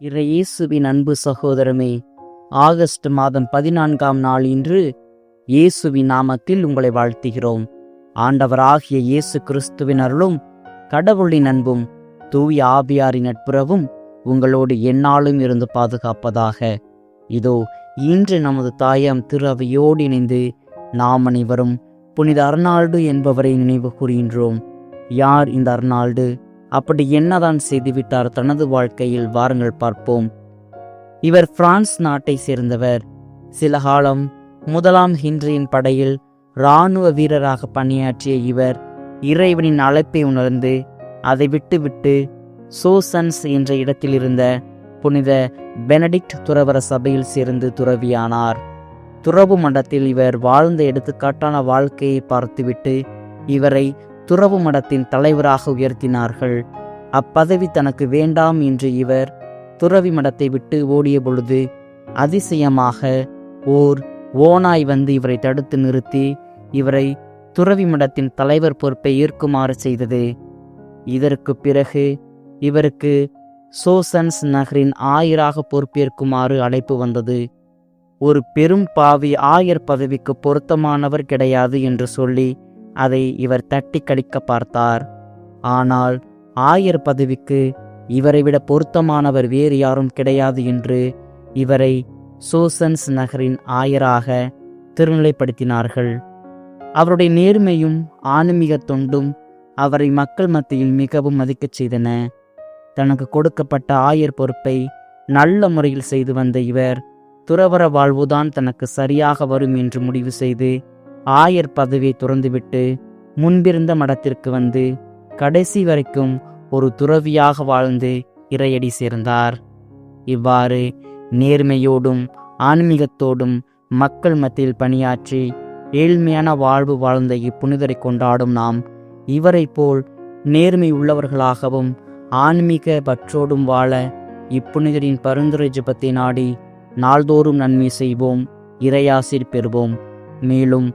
இறையேசுவின் அன்பு சகோதரமே ஆகஸ்ட் மாதம் பதினான்காம் நாள் இன்று இயேசுவின் நாமத்தில் உங்களை வாழ்த்துகிறோம். ஆண்டவராகிய இயேசு கிறிஸ்துவின் அருளும் கடவுளின் அன்பும் தூய ஆவியாரின் நட்புறவும் உங்களோடு எந்நாளும் இருந்து பாதுகாப்பதாக. இதோ இன்று நமது தாயாம் திருவையோடு இணைந்து நாம் அனைவரும் புனித அர்னால்டு என்பவரை நினைவு கூறுகின்றோம். யார் இந்த அர்னால்டு அப்படி என்னதான் செய்துவிட்டார் தனது வாழ்க்கையில்? வாருங்கள் பார்ப்போம். இவர் பிரான்ஸ் நாட்டை சேர்ந்தவர். சில காலம் முதலாம் ஹின்றியின் படையில் இராணுவ வீரராக பணியாற்றிய இவர் இறைவனின் அழைப்பை உணர்ந்து அதை விட்டுவிட்டு சோசன்ஸ் என்ற இடத்தில் இருந்த புனித பெனடிக்ட் துறவர சபையில் சேர்ந்து துறவியானார். துறவு மண்டத்தில் இவர் வாழ்ந்த எடுத்துக்காட்டான வாழ்க்கையை பார்த்துவிட்டு இவரை துறவு மடத்தின் தலைவராக உயர்த்தினார்கள். அப்பதவி தனக்கு வேண்டாம் என்று இவர் துறவி மடத்தை விட்டு ஓடிய பொழுது அதிசயமாக ஓர் ஓனாய் வந்து இவரை தடுத்து நிறுத்தி இவரை துறவி மடத்தின் தலைவர் பொறுப்பை ஏற்குமாறு செய்தது. இதற்கு பிறகு இவருக்கு சோசன்ஸ் நகரின் ஆயராக பொறுப்பேற்குமாறு அழைப்பு வந்தது. ஒரு பெரும் பாவி ஆயர் பதவிக்கு பொருத்தமானவர் கிடையாது என்று சொல்லி அதை இவர் தட்டி கழிக்க பார்த்தார். ஆனால் ஆயர் பதவிக்கு இவரை விட பொருத்தமானவர் வேறு யாரும் கிடையாது என்று இவரை சோசன்ஸ் நகரின் ஆயராக திருநிலைப்படுத்தினார்கள். அவருடைய நேர்மையும் ஆன்மீக தொண்டும் அவரை மக்கள் மத்தியில் மிகவும் மதிக்கச் செய்தன. தனக்கு கொடுக்கப்பட்ட ஆயர் பொறுப்பை நல்ல முறையில் செய்து வந்த இவர் துறவர வாழ்வுதான் தனக்கு சரியாக வரும் என்று முடிவு செய்து ஆயர் பதவியை துறந்துவிட்டு முன்பிருந்த மடத்திற்கு வந்து கடைசி வரைக்கும் ஒரு துறவியாக வாழ்ந்து இறையடி சேர்ந்தார். இவ்வாறு நேர்மையோடும் ஆன்மீகத்தோடும் மக்கள் மத்தியில் பணியாற்றி ஏழ்மையான வாழ்வு வாழ்ந்த இப்புனிதரை கொண்டாடும் நாம் இவரை போல் நேர்மை உள்ளவர்களாகவும் ஆன்மீக பற்றோடும் வாழ இப்புனிதரின் பரிந்துரை ஜபத்தை நாடி நாள்தோறும் நன்மை செய்வோம் இறையாசிர் பெறுவோம். மேலும்